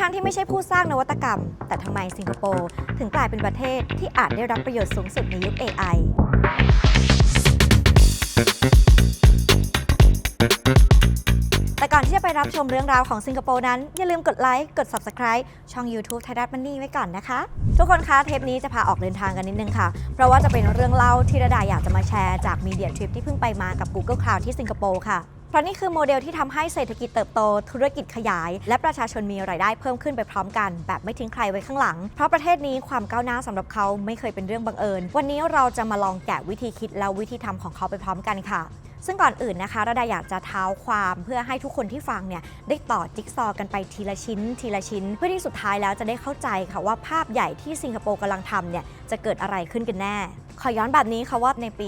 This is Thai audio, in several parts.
ทั้งๆที่ไม่ใช่ผู้สร้างนวัตกรรม แต่ทำไมสิงคโปร์ถึงกลายเป็นประเทศที่อาจได้รับประโยชน์สูงสุดในยุค AI แต่ก่อนที่จะไปรับชมเรื่องราวของสิงคโปร์นั้น อย่าลืมกดไลค์ กด Subscribe ช่อง YouTube ไทยรัฐมันนี่ไว้ก่อนนะคะ ทุกคนคะเทปนี้จะพาออกเดินทางกันนิดนึงค่ะ เพราะว่าจะเป็นเรื่องเล่าที่ระดาอยากจะมาแชร์จากมีเดียทริปที่เพิ่งไปมากับ Google Cloud ที่สิงคโปร์ค่ะ เพราะนี่คือโมเดลที่ทำให้เศรษฐกิจเติบโต ธุรกิจขยาย และประชาชนมีรายได้เพิ่มขึ้นไปพร้อมกัน แบบไม่ทิ้งใครไว้ข้างหลัง เพราะประเทศนี้ความก้าวหน้าสำหรับเขาไม่เคยเป็นเรื่องบังเอิญ วันนี้เราจะมาลองแกะวิธีคิดและวิธีทำของเขาไปพร้อมกันค่ะ ซึ่งก่อนอื่นนะคะระดาอยากจะเท้าความเพื่อให้ทุกคนที่ฟังเนี่ยได้ต่อจิ๊กซอ์กันไปทีละชิ้น ทีละชิ้น เพื่อที่สุดท้ายแล้วจะได้เข้าใจค่ะว่าภาพใหญ่ที่สิงคโปร์กำลังทำเนี่ยจะเกิดอะไรขึ้นกันแน่ ขอย้อนแบบนี้ค่ะว่าในปี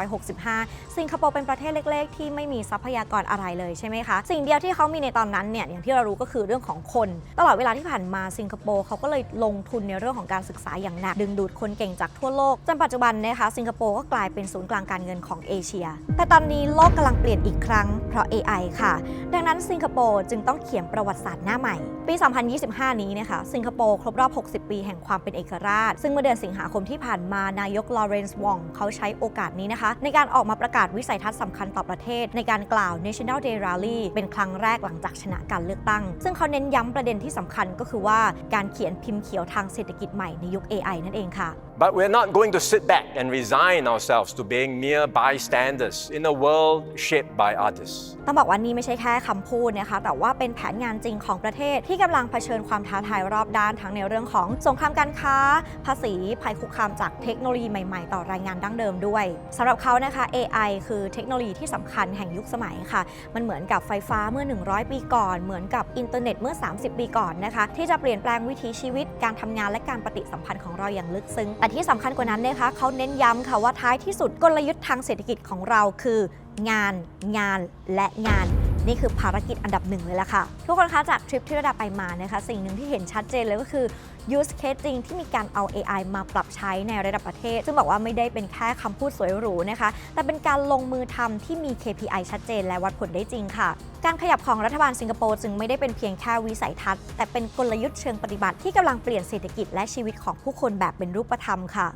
1965 สิงคโปร์เป็นประเทศเล็ก ๆ ที่ไม่มีทรัพยากรอะไรเลยใช่ไหมคะ สิ่งเดียวที่เขามีในตอนนั้นเนี่ยอย่างที่เรารู้ก็คือเรื่องของคน ตลอดเวลาที่ผ่านมาสิงคโปร์เขาก็เลยลงทุนในเรื่องของการศึกษาอย่างหนักดึงดูดคนเก่งจากทั่วโลกจนปัจจุบันนะคะสิงคโปร์ก็กลายเป็นศูนย์กลางการเงินของเอเชียแต่ตอนนี้โลกกำลังเปลี่ยนอีกครั้งเพราะ AI ค่ะ ดังนั้นสิงคโปร์จึงต้องเขียนประวัติศาสตร์หน้าใหม่ ปี 2025 นี้นะคะสิงคโปร์ครบรอบ 60 ปีแห่งความเป็นเอกราช ซึ่งเมื่อเดือนสิงหาคมที่ผ่านมานายกลอเรนซ์วองเขาใช้โอกาสนี้นะคะ ในการออกมาประกาศวิสัยทัศน์สำคัญต่อประเทศ ในการกล่าว National Day Rally เป็นครั้งแรกหลังจากชนะการเลือกตั้ง ซึ่งเขาเน้นย้ำประเด็นที่สำคัญก็คือว่าการเขียนพิมพ์เขียวทางเศรษฐกิจใหม่ในยุค AI นั่นเองค่ะ But we're not going to sit back and resign ourselves to being mere bystanders in a world shaped by others. ต้องบอกว่านี่ไม่ใช่แค่คำพูดนะคะแต่ว่าเป็นแผนงานจริงของประเทศที่กำลังเผชิญความท้าทายรอบด้านทั้งในเรื่องของสงครามการค้า ภาษี ภัยคุกคามจากเทคโนโลยีใหม่ๆ ต่อรายงานดั้งเดิมด้วยสำหรับเขานะคะ AI คือเทคโนโลยีที่สำคัญแห่งยุคสมัยค่ะ มันเหมือนกับไฟฟ้าเมื่อ 100 ปีก่อน เหมือนกับอินเทอร์เน็ตเมื่อ 30 ปีก่อนนะคะ ที่จะเปลี่ยนแปลงวิถีชีวิตการทำงานและการปฏิสัมพันธ์ของเราอย่างลึกซึ้งแต่ที่สำคัญกว่านั้นนะคะเขาเน้นย้ำค่ะว่าท้ายที่สุดกลยุทธ์ทางเศรษฐกิจของเราคือ งาน งานและงาน นี่คือภารกิจอันดับหนึ่งเลยล่ะค่ะ ทุกคนคะจากทริปที่ระดับไปมานะคะสิ่งหนึ่งที่เห็นชัดเจนเลยก็คือ use case จริงที่มีการเอา AI มาปรับใช้ในระดับประเทศ ซึ่งบอกว่าไม่ได้เป็นแค่คำพูดสวยหรูนะคะ แต่เป็นการลงมือทำที่มี KPI ชัดเจนและวัดผลได้จริงค่ะการขยับของรัฐบาลสิงคโปร์จึงไม่ได้เป็นเพียงแค่วิสัยทัศน์ แต่เป็นกลยุทธ์เชิงปฏิบัติที่กำลังเปลี่ยนเศรษฐกิจและชีวิตของผู้คนแบบเป็นรูปธรรมค่ะ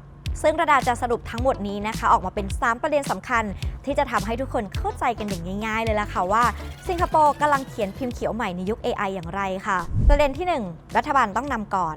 ซึ่งระดาจะสรุปทั้งหมดนี้นะคะ ออกมาเป็น 3 ประเด็นสำคัญ ที่จะทำให้ทุกคนเข้าใจกันอย่างง่าย ๆ เลยล่ะค่ะว่า สิงคโปร์กำลังเขียนพิมพ์เขียวใหม่ในยุค AI อย่างไรค่ะ ประเด็นที่ 1 รัฐบาลต้องนำก่อน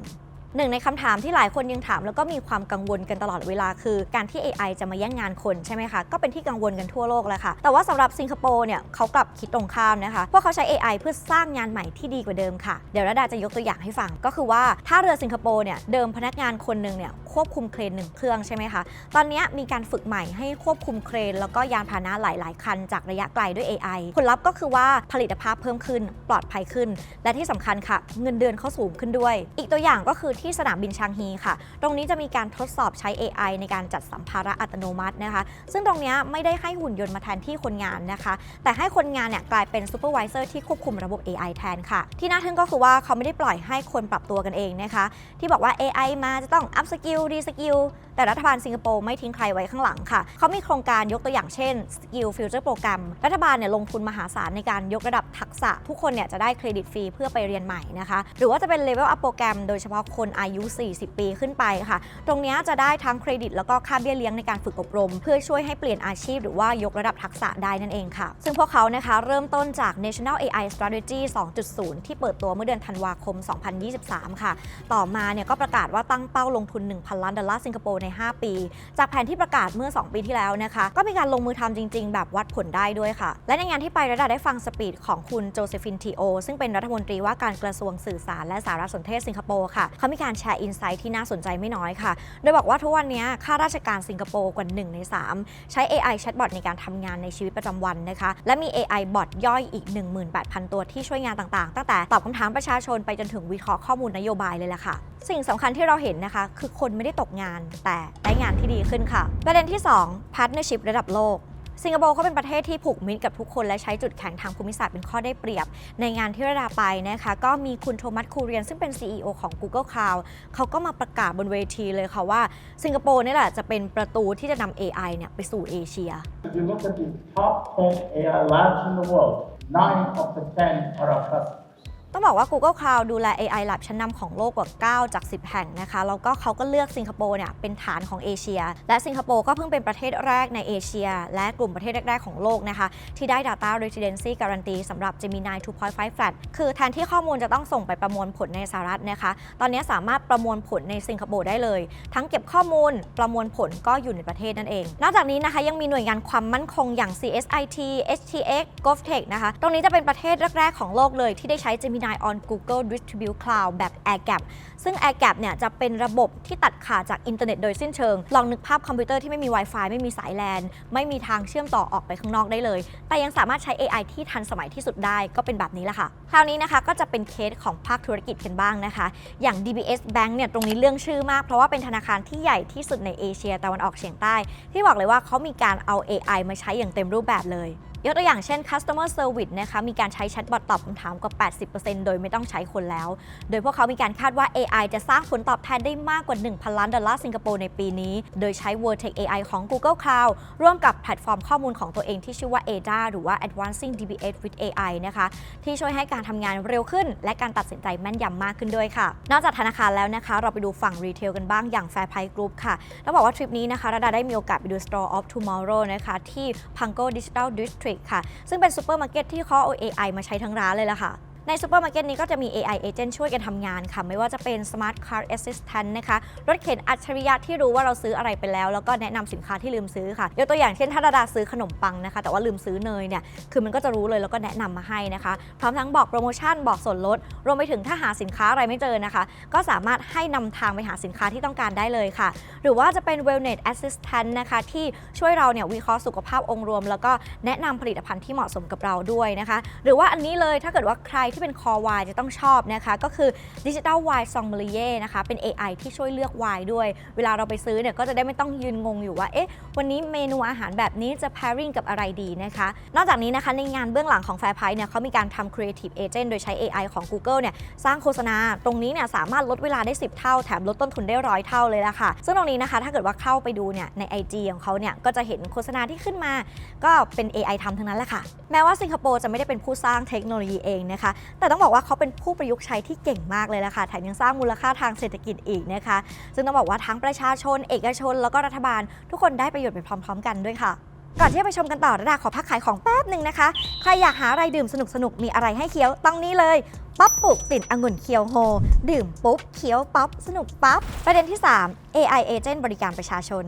หนึ่งในคำถามที่หลายคนยังถาม แล้วก็มีความกังวลกันตลอดเวลาคือการที่ AI จะมาแย่งงานคนใช่ไหมคะ ก็เป็นที่กังวลกันทั่วโลกแล้วค่ะ แต่ว่าสำหรับสิงคโปร์เนี่ยเขากลับคิดตรงข้ามนะคะ พวกเขาใช้ AI เพื่อสร้างงานใหม่ที่ดีกว่าเดิมค่ะ เดี๋ยวระดาจะยกตัวอย่างให้ฟัง ก็คือว่าถ้าเรือสิงคโปร์เนี่ยเดิมพนักงานคนหนึ่งเนี่ยควบคุมเครนหนึ่งเครื่องใช่ไหมคะ ตอนนี้มีการฝึกใหม่ให้ควบคุมเครน แล้วก็ยานพาหนะหลาย ๆ คัน จากระยะไกลด้วย AI ผลลัพธ์ก็คือว่าผลิตภาพเพิ่มขึ้น ปลอดภัยขึ้น และที่สำคัญค่ะ เงินเดือนเขาสูงขึ้นด้วย อีกตัวอย่างก็คือทที่สนามบินชางฮีค่ะ ตรงนี้จะมีการทดสอบใช้ AI ในการจัดสัมภาระอัตโนมัตินะคะ ซึ่งตรงนี้ไม่ได้ให้หุ่นยนต์มาแทนที่คนงานนะคะ แต่ให้คนงานเนี่ยกลายเป็นซูเปอร์วิเซอร์ที่ควบคุมระบบ AI แทนค่ะ ที่น่าทึ่งก็คือว่าเขาไม่ได้ปล่อยให้คนปรับตัวกันเองนะคะ ที่บอกว่า AI มาจะต้องอัพสกิลรีสกิล แต่รัฐบาลสิงคโปร์ไม่ทิ้งใครไว้ข้างหลังค่ะ เขามีโครงการยกตัวอย่างเช่น Skill Future Program รัฐบาลเนี่ยลงทุนมหาศาลในการยกระดับทักษะ ทุกคนเนี่ยจะได้เครดิตฟรีเพื่อไปเรียนใหม่นะคะ หรือว่าจะเป็น Level Up โปรแกรมโดยเฉพาะคนอายุ 40 ปีขึ้นไปค่ะ ตรงนี้จะได้ทั้งเครดิตแล้วก็ค่าเบี้ยเลี้ยงในการฝึกอบรม เพื่อช่วยให้เปลี่ยนอาชีพ หรือว่ายกระดับทักษะได้นั่นเองค่ะ ซึ่งพวกเขานะคะเริ่มต้นจาก National AI Strategy 2.0 ที่เปิดตัวเมื่อเดือนธันวาคม 2023 ค่ะ ต่อมาเนี่ยก็ประกาศว่าตั้งเป้าลงทุน 1,000 ล้านดอลลาร์สิงคโปร์ใน 5 ปี จากแผนที่ประกาศเมื่อ 2 ปีที่แล้วนะคะ ก็มีการลงมือทำจริง ๆ แบบวัดผลได้ด้วยค่ะ และในงานที่ไประดาได้ฟังสปีดของคุณโจเซฟินทีโอซึ่งเป็นรัฐมนตรีว่าการกระทรวงสื่อสารและสารสนเทศสิงคโปร์ค่ะเขามีการแชร์อินไซต์ที่น่าสนใจไม่น้อยค่ะ โดยบอกว่าทุกวันนี้ข้าราชการสิงคโปร์กว่า1ใน3 ใช้ AI แชทบอทในการทำงานในชีวิตประจำวันนะคะ และมี AI บอทย่อยอีก 18,000 ตัวที่ช่วยงานต่างๆ ตั้งแต่ตอบคำถามประชาชนไปจนถึงวิเคราะห์ข้อมูลนโยบายเลยล่ะค่ะ สิ่งสำคัญที่เราเห็นนะคะ คือคนไม่ได้ตกงานแต่ได้งานที่ดีขึ้นค่ะ ประเด็นที่ 2 partnership ระดับโลกสิงคโปร์เขาเป็นประเทศที่ผูกมิตรกับทุกคน และใช้จุดแข็งทางภูมิศาสตร์เป็นข้อได้เปรียบ ในงานที่ระดาไปนะคะ ก็มีคุณโทมัสคูเรียน ซึ่งเป็น CEO ของ Google Cloud เขาก็มาประกาศบนเวทีเลยค่ะว่า สิงคโปร์นี่แหละจะเป็นประตูที่จะนำ AI เนี่ยไปสู่เอเชีย If you look at the top 10 AI labs in the world, nine of the 10 are our customers. ต้องบอกว่า Google Cloud ดูแล AI Lab ชั้นนำของโลกกว่า 9 จาก 10 แห่งนะคะ แล้วก็เขาก็เลือกสิงคโปร์เนี่ยเป็นฐานของเอเชีย และสิงคโปร์ก็เพิ่งเป็นประเทศแรกในเอเชีย และกลุ่มประเทศแรก ๆ ของโลกนะคะ ที่ได้ Data Residency Guarantee สำหรับ Gemini 2.5 Flat คือแทนที่ข้อมูลจะต้องส่งไปประมวลผลในสหรัฐนะคะ ตอนนี้สามารถประมวลผลในสิงคโปร์ได้เลย ทั้งเก็บข้อมูลประมวลผลก็อยู่ในประเทศนั่นเอง นอกจากนี้นะคะยังมีหน่วยงานความมั่นคงอย่าง CSIT HTX GovTech นะคะตรงนี้จะเป็นประเทศแรกๆของโลกเลยที่ได้ใช้ Gemini on Google Distribute Cloud แบบ Air Gap ซึ่ง Air Gap เนี่ยจะเป็นระบบที่ตัดขาดจากอินเทอร์เน็ตโดยสิ้นเชิง ลองนึกภาพคอมพิวเตอร์ที่ไม่มี Wi-Fi ไม่มีสายแลนไม่มีทางเชื่อมต่อออกไปข้างนอกได้เลย แต่ยังสามารถใช้ AI ที่ทันสมัยที่สุดได้ก็เป็นแบบนี้แหละค่ะ คราวนี้นะคะก็จะเป็นเคสของภาคธุรกิจกันบ้างนะคะ อย่าง DBS Bank เนี่ยตรงนี้เรื่องชื่อมาก เพราะว่าเป็นธนาคารที่ใหญ่ที่สุดในเอเชียตะวันออกเฉียงใต้ ที่บอกเลยว่าเขามีการเอา AI มาใช้อย่างเต็มรูปแบบเลย ยกตัวอย่างเช่น customer service นะคะมีการใช้แชทบอทตอบคำถามกว่า 80%โดยไม่ต้องใช้คนแล้ว โดยพวกเขามีการคาดว่า AI จะสร้างผลตอบแทนได้มากกว่า 1,000 ล้านดอลลาร์สิงคโปร์ในปีนี้ โดยใช้ Vertex AI ของ Google Cloud ร่วมกับแพลตฟอร์มข้อมูลของตัวเองที่ชื่อว่า ADA หรือว่า Advancing DBS with AI นะคะที่ช่วยให้การทำงานเร็วขึ้น และการตัดสินใจแม่นยำมากขึ้นด้วยค่ะ นอกจากธนาคารแล้วนะคะ เราไปดูฝั่งรีเทลกันบ้างอย่าง Fairprice Group ค่ะต้องบอกว่าทริปนี้นะคะระดาได้มีโอกาสไปดู Store of Tomorrow นะคะที่ Pango Digital District ค่ะ ซึ่งเป็นซูเปอร์มาร์เก็ตที่เขาเอา AI มาใช้ทั้งร้านเลยล่ะค่ะ ในซูเปอร์มาร์เก็ตนี้ก็จะมี AI agent ช่วยกันทำงานค่ะ ไม่ว่าจะเป็น Smart Car Assistant นะคะรถเข็นอัจฉริยะที่รู้ว่าเราซื้ออะไรไปแล้ว แล้วก็แนะนำสินค้าที่ลืมซื้อค่ะยกตัวอย่างเช่นถ้าดาดาซื้อขนมปังนะคะ แต่ว่าลืมซื้อเนยเนี่ยคือมันก็จะรู้เลยแล้วก็แนะนำมาให้นะคะ พร้อมทั้งบอกโปรโมชั่นบอกส่วนลด รวมไปถึงถ้าหาสินค้าอะไรไม่เจอนะคะ ก็สามารถให้นำทางไปหาสินค้าที่ต้องการได้เลยค่ะ หรือว่าจะเป็น Wellness Assistant นะคะที่ช่วยเราเนี่ยวิเคราะห์สุขภาพองค์รวม แล้วก็แนะนำผลิตภัณฑ์ที่เหมาะสมกับเราด้วยนะคะ หรือว่าอันนี้เลยถ้าเกิดว่าใครที่เป็นคอวายจะต้องชอบนะคะ ก็คือ Digital Wine Sommelier นะคะ เป็น AI ที่ช่วยเลือกไวน์ด้วย เวลาเราไปซื้อเนี่ยก็จะได้ไม่ต้องยืนงงอยู่ว่า เอ๊ะ วันนี้เมนูอาหารแบบนี้จะ pairing กับอะไรดีนะคะ นอกจากนี้นะคะในงานเบื้องหลังของ Fairprice เนี่ยเขามีการทำ Creative Agent โดยใช้ AI ของ Google เนี่ยสร้างโฆษณา ตรงนี้เนี่ยสามารถลดเวลาได้ 10 เท่า แถมลดต้นทุนได้ร้อยเท่าเลยละค่ะ ซึ่งตรงนี้นะคะถ้าเกิดว่าเข้าไปดูเนี่ยใน IG ของเขาเนี่ยก็จะเห็นโฆษณาที่ขึ้นมา ก็เป็น AI ทำทั้งนั้นแหละค่ะ แม้ว่าสิงคโปร์จะไม่ได้เป็นผู้สร้างเทคโนโลยีเองนะคะแต่ต้องบอกว่าเขาเป็นผู้ประยุกต์ใช้ที่เก่งมากเลยละค่ะแถมยังสร้างมูลค่าทางเศรษฐกิจอีกนะคะ ซึ่งต้องบอกว่าทั้งประชาชน เอกชน แล้วก็รัฐบาล ทุกคนได้ประโยชน์ไปพร้อม ๆ กันด้วยค่ะก่อนที่จะไปชมกันต่อระดาขอพักขายของแป๊บหนึ่งนะคะ ใครอยากหาอะไรดื่มสนุกๆมีอะไรให้เคี้ยวต้องนี้เลย ป๊อปปลุกกลิ่นองุ่นเคียวโฮ ดื่มปุ๊บเคี้ยวปั๊บสนุกปั๊บประเด็นที่ 3 AI Agent บริการประชาชน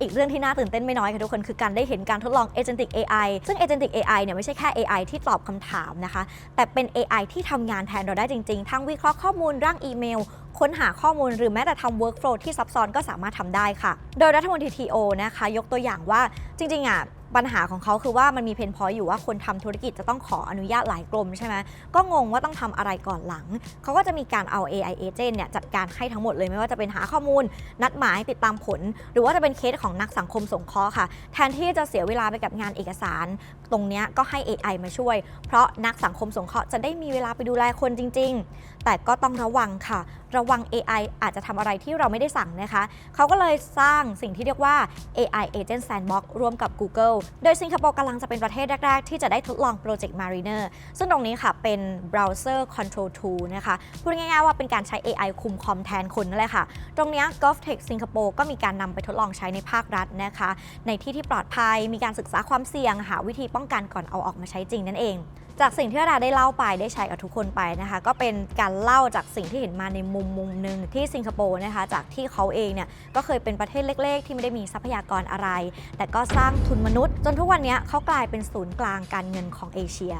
อีกเรื่องที่น่าตื่นเต้นไม่น้อยค่ะทุกคนคือการได้เห็นการทดลอง Agentic AI ซึ่ง Agentic AI เนี่ยไม่ใช่แค่ AI ที่ตอบคำถามนะคะ แต่เป็น AI ที่ทำงานแทนเราได้จริงๆ ทั้งวิเคราะห์ข้อมูลร่างอีเมลค้นหาข้อมูลหรือแม้แต่ทำ workflow ที่ซับซ้อนก็สามารถทำได้ค่ะ โดยรัฐมนตรีทีโอนะคะ ยกตัวอย่างว่าจริงๆอะ ปัญหาของเขาคือว่ามันมีเพนพอยอยู่ว่าคนทำธุรกิจจะต้องขออนุญาตหลายกรมใช่ไหมก็งงว่าต้องทำอะไรก่อนหลัง เขาก็จะมีการเอา AI agent เนี่ยจัดการให้ทั้งหมดเลยไม่ว่าจะเป็นหาข้อมูล นัดหมายติดตามผล หรือว่าจะเป็นเคสของนักสังคมสงเคราะห์ค่ะ แทนที่จะเสียเวลาไปกับงานเอกสาร ตรงนี้ก็ให้ AI มาช่วย เพราะนักสังคมสงเคราะห์จะได้มีเวลาไปดูแลคนจริง ๆ แต่ก็ต้องระวังค่ะ ระวัง AI อาจจะทำอะไรที่เราไม่ได้สั่งนะคะ เขาก็เลยสร้างสิ่งที่เรียกว่า AI Agent Sandbox ร่วมกับ Google โดยสิงคโปร์กำลังจะเป็นประเทศแรก ๆ ที่จะได้ทดลองโปรเจกต์ Mariner ซึ่งตรงนี้ค่ะเป็น Browser Control Tool นะคะพูดง่าย ๆ ว่าเป็นการใช้ AI คุมคอมแทนคนนั่นแหละค่ะ ตรงนี้ GovTech สิงคโปร์ก็มีการนำไปทดลองใช้ในภาครัฐนะคะ ในที่ที่ปลอดภัยมีการศึกษาความเสี่ยง หาวิธีป้องกันก่อนเอาออกมาใช้จริงนั่นเอง จากสิ่งที่เราได้เล่าไปได้แชร์กับทุกคนไปนะคะ ก็เป็นการเล่าจากสิ่งที่เห็นมาในมุมมุมหนึ่งที่สิงคโปร์นะคะ จากที่เขาเองเนี่ยก็เคยเป็นประเทศเล็ก ๆ ที่ไม่ได้มีทรัพยากรอะไร แต่ก็สร้างทุนมนุษย์ จนทุกวันนี้เขากลายเป็นศูนย์กลางการเงินของเอเชีย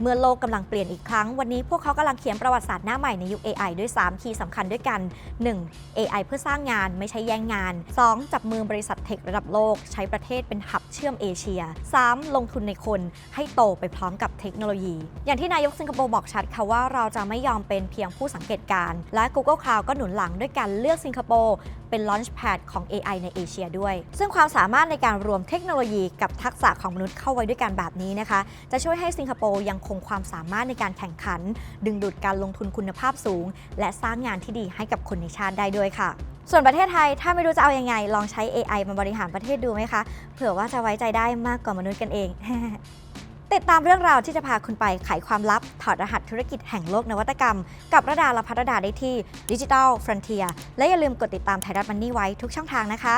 เมื่อโลกกำลังเปลี่ยนอีกครั้ง วันนี้พวกเขากำลังเขียนประวัติศาสตร์หน้าใหม่ในยุค AI ด้วย 3 คีย์สำคัญด้วยกัน 1. AI เพื่อสร้างงานไม่ใช่แย่งงาน 2. จับมือบริษัทเทคระดับโลก ใช้ประเทศเป็นหับเชื่อมเอเชีย 3. ลงทุนในคนให้โตไปพร้อมกับเทคโนโลยี อย่างที่นายกสิงคโปร์บอกชัดค่ะว่าเราจะไม่ยอมเป็นเพียงผู้สังเกตการณ์และ Google Cloud ก็หนุนหลังด้วยการเลือกสิงคโปร์ เป็น Launchpad ของ AI ในเอเชียด้วย ซึ่งความสามารถในการรวมเทคโนโลยีกับทักษะของมนุษย์เข้าไว้ด้วยกันแบบนี้นะคะ จะช่วยให้สิงคโปร์ยังคงความสามารถในการแข่งขัน ดึงดูดการลงทุนคุณภาพสูง และสร้างงานที่ดีให้กับคนในชาติได้ด้วยค่ะส่วนประเทศไทย ถ้าไม่รู้จะเอายังไง ลองใช้ AI มาบริหารประเทศดูไหมคะ เผื่อว่าจะไว้ใจได้มากกว่ามนุษย์กันเอง ติดตามเรื่องราวที่จะพาคุณไปไขความลับ ถอดรหัสธุรกิจแห่งโลกนวัตกรรม กับระดาละพัฒดาได้ที่ Digital Frontier และอย่าลืมกดติดตามไทยรัฐมันนี่ไว้ทุกช่องทางนะคะ